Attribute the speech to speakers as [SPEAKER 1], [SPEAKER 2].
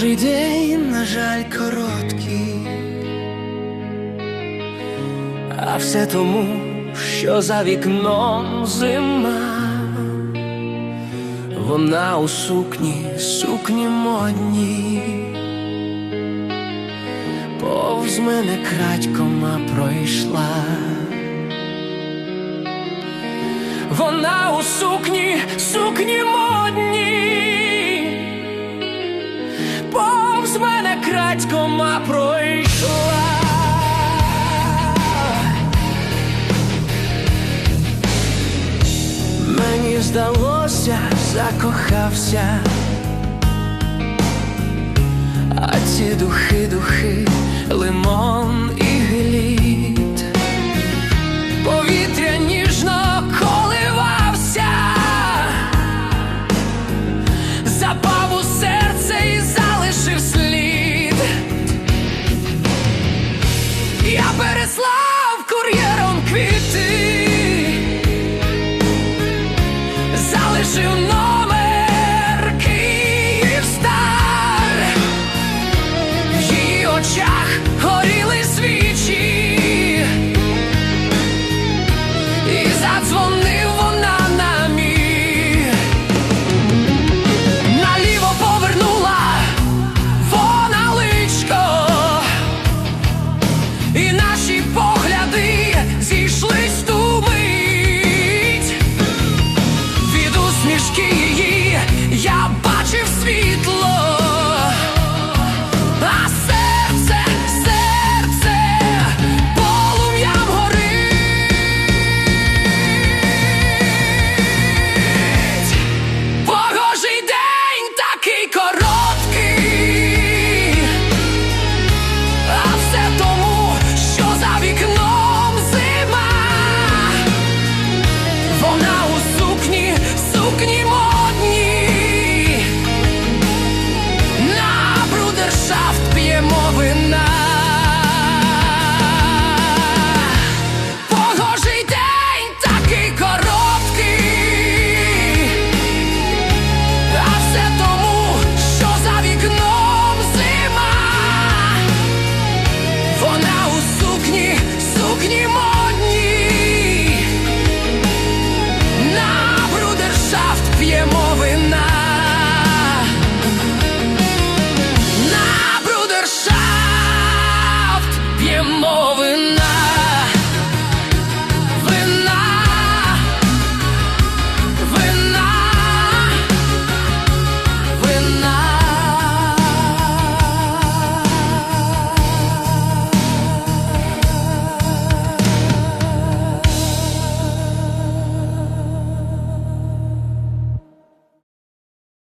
[SPEAKER 1] Божий день, на жаль, короткий, а все тому, що за вікном зима, вона у сукні, сукні модні, повз мене крадькома пройшла. Вона у сукні, сукні модні, повз мене крадькома пройшла. Мені здалося, закохався, а ці духи, духи, лимон i dzwony.